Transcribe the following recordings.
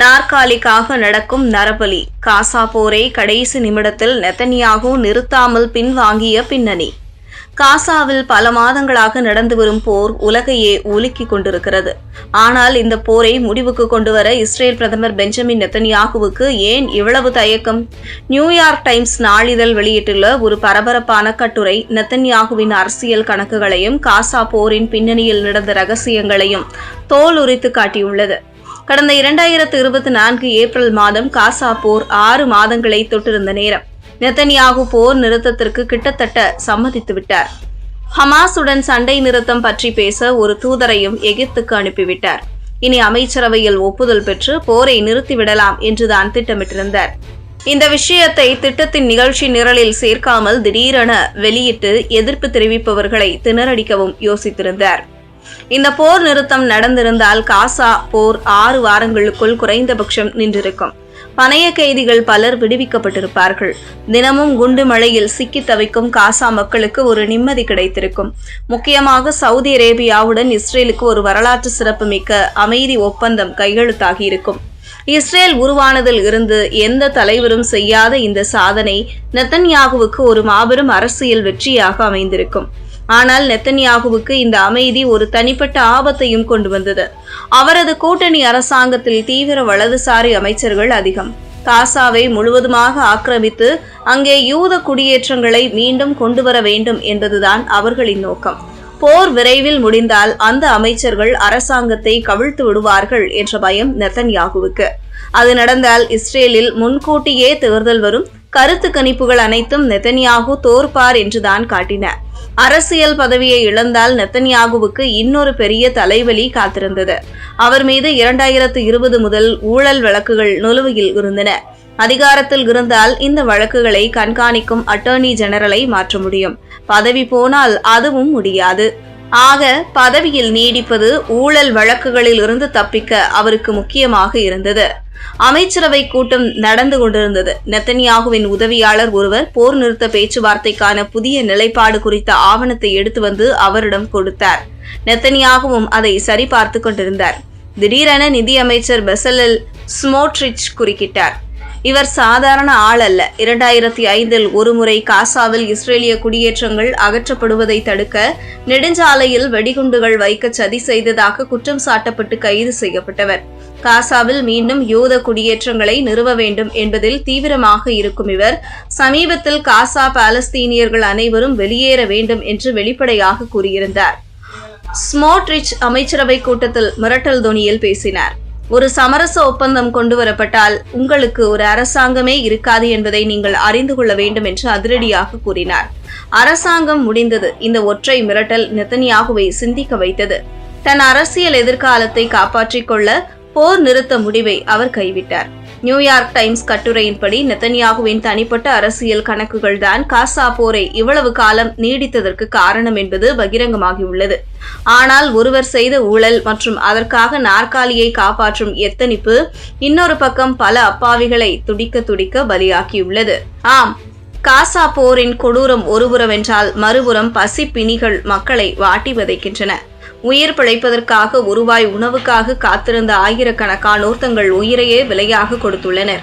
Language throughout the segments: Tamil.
நாற்காலிக்காக நடக்கும் நரபலி. காசா போரை கடைசி நிமிடத்தில் நெத்தனியாகு நிறுத்தாமல் பின்வாங்கிய பின்னணி. காசாவில் பல மாதங்களாக நடந்து வரும் போர் உலகையே உலுக்கிக் கொண்டிருக்கிறது. ஆனால் இந்த போரை முடிவுக்கு கொண்டுவர இஸ்ரேல் பிரதமர் பெஞ்சமின் நெத்தனியாகுவுக்கு ஏன் இவ்வளவு தயக்கம்? நியூயார்க் டைம்ஸ் நாளிதழ் வெளியிட்டுள்ள ஒரு பரபரப்பான கட்டுரை நெத்தன்யாகுவின் அரசியல் கணக்குகளையும் காசா போரின் பின்னணியில் நடந்த ரகசியங்களையும் தோல் உரித்து காட்டியுள்ளது. கடந்த இரண்டாயிரத்து இருபத்தி நான்கு ஏப்ரல் மாதம் காசா போர் ஆறு மாதங்களை தொட்டிருந்த நேரம். நெத்தனியாகு போர் நிறுத்தத்திற்கு கிட்டத்தட்ட சம்மதித்துவிட்டார். ஹமாஸுடன் சண்டை நிறுத்தம் பற்றி பேச ஒரு தூதரையும் எகிப்துக்கு அனுப்பிவிட்டார். இனி அமைச்சரவையில் ஒப்புதல் பெற்று போரை நிறுத்திவிடலாம் என்றுதான் திட்டமிட்டிருந்தார். இந்த விஷயத்தை திட்டத்தின் நிகழ்ச்சி நிரலில் சேர்க்காமல் திடீரென வெளியிட்டு எதிர்ப்பு தெரிவிப்பவர்களை திணறடிக்கவும் யோசித்திருந்தார். இந்த போர் நிறுத்தம் நடந்திருந்தால் காசா போர் ஆறு வாரங்களுக்குள் குறைந்தபட்சம் நின்றிருக்கும். பணைய கைதிகள் பலர் விடுவிக்கப்பட்டிருப்பார்கள். தினமும் குண்டு மழையில் சிக்கி தவிக்கும் காசா மக்களுக்கு ஒரு நிம்மதி கிடைத்திருக்கும். முக்கியமாக சவுதி அரேபியாவுடன் இஸ்ரேலுக்கு ஒரு வரலாற்று சிறப்புமிக்க அமைதி ஒப்பந்தம் கையெழுத்தாகியிருக்கும். இஸ்ரேல் உருவானதில் இருந்து எந்த தலைவரும் செய்யாத இந்த சாதனை நெத்தன்யாகுவுக்கு ஒரு மாபெரும் அரசியல் வெற்றியாக அமைந்திருக்கும். ஆனால் நெத்தன்யாகுவுக்கு இந்த அமைதி ஒரு தனிப்பட்ட ஆபத்தையும் கொண்டு வந்தது. அவரது கூட்டணி அரசாங்கத்தில் தீவிர வலதுசாரி அமைச்சர்கள் அதிகம். காசாவை முழுவதுமாக ஆக்கிரமித்து அங்கே யூத குடியேற்றங்களை மீண்டும் கொண்டு வர வேண்டும் என்பதுதான் அவர்களின் நோக்கம். போர் விரைவில் முடிந்தால் அந்த அமைச்சர்கள் அரசாங்கத்தை கவிழ்த்து விடுவார்கள் என்ற பயம் நெத்தன்யாகுவுக்கு. அது நடந்தால் இஸ்ரேலில் முன்கூட்டியே தேர்தல் வரும். கருத்து கணிப்புகள் அனைத்தும் நெத்தன்யாகு தோற்பார் என்றுதான் காட்டின. அரசியல் பதவியை இழந்தால் நெத்தன்யாகுவுக்கு இன்னொரு பெரிய தலைவலி காத்திருந்தது. அவர் மீது இரண்டாயிரத்து இருபது முதல் ஊழல் வழக்குகள் நுழுவையில் இருந்தன. அதிகாரத்தில் இருந்தால் இந்த வழக்குகளை கண்காணிக்கும் அட்டர்னி ஜெனரலை மாற்ற முடியும். பதவி போனால் அதுவும் முடியாது. ஆக பதவியில் நீடிப்பது ஊழல் வழக்குகளில் இருந்து தப்பிக்க அவருக்கு முக்கியமாக இருந்தது. அமைச்சரவை கூட்டம் நடந்து கொண்டிருந்தது. நெத்தனியாகுவின் உதவியாளர் ஒருவர் போர் நிறுத்த பேச்சுவார்த்தைக்கான புதிய நிலைப்பாடு குறித்த ஆவணத்தை எடுத்து வந்து அவரிடம் கொடுத்தார். நெத்தனியாகவும் அதை சரிபார்த்து கொண்டிருந்தார். திடீரென நிதியமைச்சர் பெசலல் ஸ்மோட்ரிச் குறுக்கிட்டார். இவர் சாதாரண ஆள் அல்ல. இரண்டாயிரத்தி ஐந்தில் ஒருமுறை காசாவில் இஸ்ரேலிய குடியேற்றங்கள் அகற்றப்படுவதை தடுக்க நெடுஞ்சாலையில் வெடிகுண்டுகள் வைக்க சதி செய்ததாக குற்றம் சாட்டப்பட்டு கைது செய்யப்பட்டவர். காசாவில் மீண்டும் யூத குடியேற்றங்களை நிறுவ வேண்டும் என்பதில் தீவிரமாக இருக்கும் இவர் சமீபத்தில் காசா பாலஸ்தீனியர்கள் அனைவரும் வெளியேற வேண்டும் என்று வெளிப்படையாக கூறியிருந்தார். ஸ்மோட்ரிச் அமைச்சரவை கூட்டத்தில் மிரட்டல் தொனியில் பேசினார். ஒரு சமரச ஒப்பந்தம் கொண்டு வரப்பட்டால் உங்களுக்கு ஒரு அரசாங்கமே இருக்காது என்பதை நீங்கள் அறிந்து கொள்ள வேண்டும் என்று அதிரடியாக கூறினார். அரசாங்கம் முடிந்தது. இந்த ஒற்றை மிரட்டல் நெத்தனியாகுவை சிந்திக்க வைத்தது. தன் அரசியல் எதிர்காலத்தை காப்பாற்றிக் கொள்ள போர் நிறுத்த முடிவை அவர் கைவிட்டார். நியூயார்க் டைம்ஸ் கட்டுரையின்படி நெத்தன்யாகுவின் தனிப்பட்ட அரசியல் கணக்குகள்தான் காசா போரை இவ்வளவு காலம் நீடித்ததற்கு காரணம் என்பது பகிரங்கமாகியுள்ளது. ஆனால் ஒருவர் செய்த ஊழல் மற்றும் அதற்காக நாற்காலியை காப்பாற்றும் எத்தனிப்பு இன்னொரு பக்கம் பல அப்பாவிகளை துடிக்க துடிக்க பலியாக்கியுள்ளது. ஆம் காசா போரின் கொடூரம் ஒருபுறம் என்றால் மறுபுறம் பசிப்பிணிகள் மக்களை வாட்டி வதைக்கின்றன. உயிர் பிழைப்பதற்காக உருவாய் உணவுக்காக காத்திருந்த ஆயிரக்கணக்கானோர் தங்கள் உயிரையே விலையாக கொடுத்துள்ளனர்.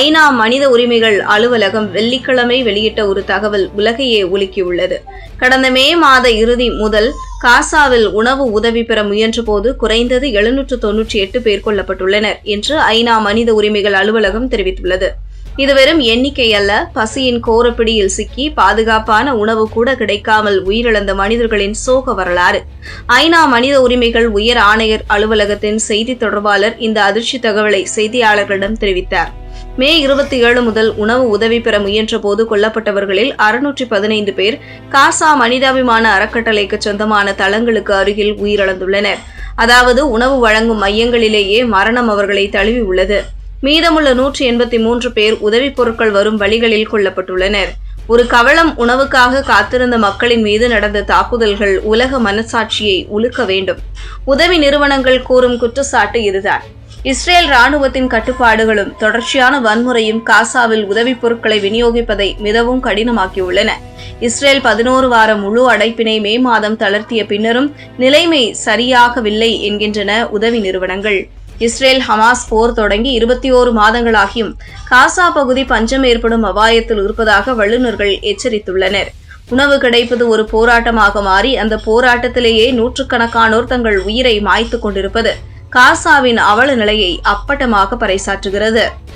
ஐநா மனித உரிமைகள் அலுவலகம் வெள்ளிக்கிழமை வெளியிட்ட ஒரு தகவல் உலகையே உலுக்கியுள்ளது. கடந்த மே மாத இறுதி முதல் காசாவில் உணவு உதவி பெற முயன்றபோது குறைந்தது எழுநூற்று தொன்னூற்றி எட்டு பேர் கொல்லப்பட்டுள்ளனர் என்று ஐநா மனித உரிமைகள் அலுவலகம் தெரிவித்துள்ளது. இது வெறும் எண்ணிக்கை அல்ல பசியின் கோரப்பிடியில் சிக்கி பாதுகாப்பான உணவு கூட கிடைக்காமல் உயிரிழந்த மனிதர்களின் சோக வரலாறு. ஐநா மனித உரிமைகள் உயர் ஆணையர் அலுவலகத்தின் செய்தி தொடர்பாளர் இந்த அதிர்ச்சி தகவலை செய்தியாளர்களிடம் தெரிவித்தார். மே இருபத்தி ஏழு முதல் உணவு உதவி பெற முயன்ற போது கொல்லப்பட்டவர்களில் அறுநூற்றி பதினைந்து பேர் காசா மனிதாபிமான அறக்கட்டளைக்கு சொந்தமான தளங்களுக்கு அருகில் உயிரிழந்துள்ளனர். அதாவது உணவு வழங்கும் மையங்களிலேயே மரணம் அவர்களை தழுவி உள்ளது. மீதமுள்ள நூற்றி எண்பத்தி மூன்று பேர் உதவிப் பொருட்கள் வரும் வழிகளில் கொல்லப்பட்டுள்ளனர். ஒரு கவளம் உணவுக்காக காத்திருந்த மக்களின் மீது நடந்த தாக்குதல்கள் உலக மனசாட்சியை உலுக்க வேண்டும். உதவி நிறுவனங்கள் கூறும் குற்றச்சாட்டு இதுதான். இஸ்ரேல் ராணுவத்தின் கட்டுப்பாடுகளும் தொடர்ச்சியான வன்முறையும் காசாவில் உதவிப் பொருட்களை விநியோகிப்பதை மிகவும் கடினமாக்கியுள்ளன. இஸ்ரேல் பதினோரு வார முழு அடைப்பினை மே மாதம் தளர்த்திய பின்னரும் நிலைமை சரியாகவில்லை என்கின்றன உதவி நிறுவனங்கள். இஸ்ரேல் ஹமாஸ் போர் தொடங்கி இருபத்தி ஓரு மாதங்களாகியும் காசா பகுதி பஞ்சம் ஏற்படும் அபாயத்தில் இருப்பதாக வல்லுநர்கள் எச்சரித்துள்ளனர். உணவு கிடைப்பது ஒரு போராட்டமாக மாறி அந்த போராட்டத்திலேயே நூற்றுக்கணக்கானோர் தங்கள் உயிரை மாய்த்துக் கொண்டிருப்பது காசாவின் அவல நிலையை அப்பட்டமாக பறைசாற்றுகிறது.